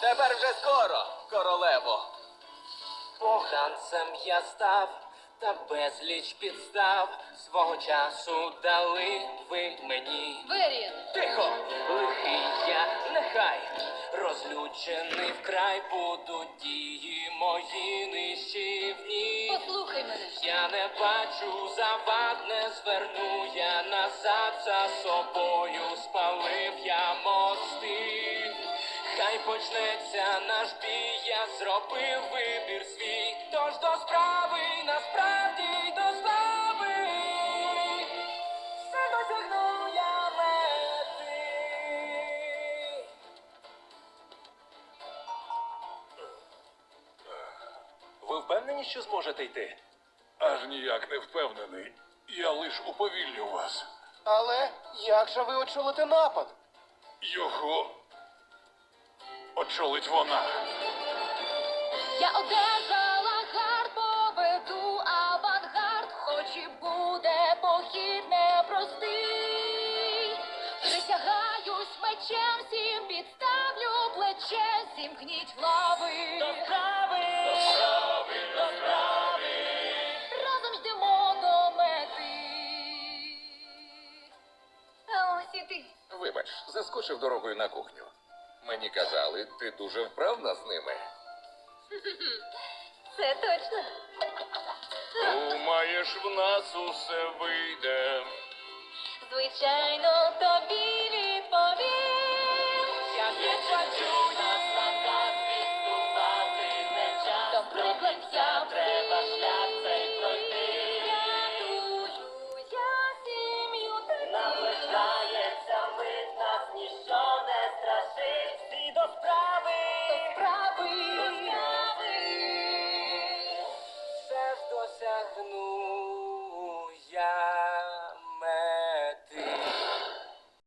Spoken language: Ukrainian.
Тепер вже скоро, королево. Поганцем я став, та безліч підстав свого часу дали ви мені. Верін, Тихо! Лихий я нехай розлючений вкрай будуть дії мої нищівні. послухай мене. Я не бачу завад, не зверну я назад за собою, спалив я мости. Хай почнеться наш бій, я зробив вибір свій. Тож до справи, насправді до слави. Все досягну я мети. Ви впевнені, що зможете йти? Аж ніяк не впевнений. Я лиш уповільню вас. Але як же ви очолите напад? Його очолить вона. Я одержала гард, поведу авангард, хоч і буде похід непростий. Присягаюсь мечем, всім підставлю плече, зімкніть лави. До справи, до справи, до справи. Разом йдемо до мети. А ось і ти. Вибач, заскочив дорогою на кухню. Мені казали, ти дуже вправна з ними. Це точно. Думаєш, в нас усе вийде. Звичайно, тобі справи.